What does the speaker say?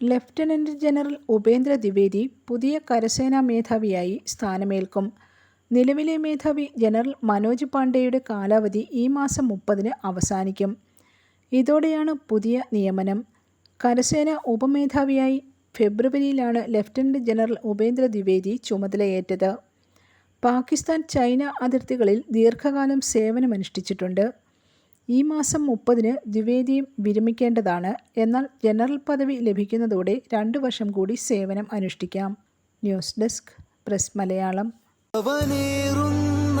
Lieutenant general Upendra Dwivedi പുതിയ കരസേനാ മേധാവിയായി സ്ഥാനമേൽക്കും. നിലവിലെ മേധാവി ജനറൽ മനോജ് പാണ്ഡെയുടെ കാലാവധി ഈ മാസം മുപ്പതിന് അവസാനിക്കും. ഇതോടെയാണ് പുതിയ നിയമനം. കരസേന ഉപമേധാവിയായി ഫെബ്രുവരിയിലാണ് ലഫ്റ്റനന്റ് ജനറൽ ഉപേന്ദ്ര ദ്വിവേദി ചുമതലയേറ്റത്. പാകിസ്ഥാൻ ചൈന അതിർത്തികളിൽ ദീർഘകാലം സേവനമനുഷ്ഠിച്ചിട്ടുണ്ട്. ഈ മാസം മുപ്പതിന് ദ്വിവേദിയും വിരമിക്കേണ്ടതാണ്. എന്നാൽ ജനറൽ പദവി ലഭിക്കുന്നതോടെ രണ്ടു വർഷം കൂടി സേവനം അനുഷ്ഠിക്കാം. News desk press Malayalam അവനേറുന്ന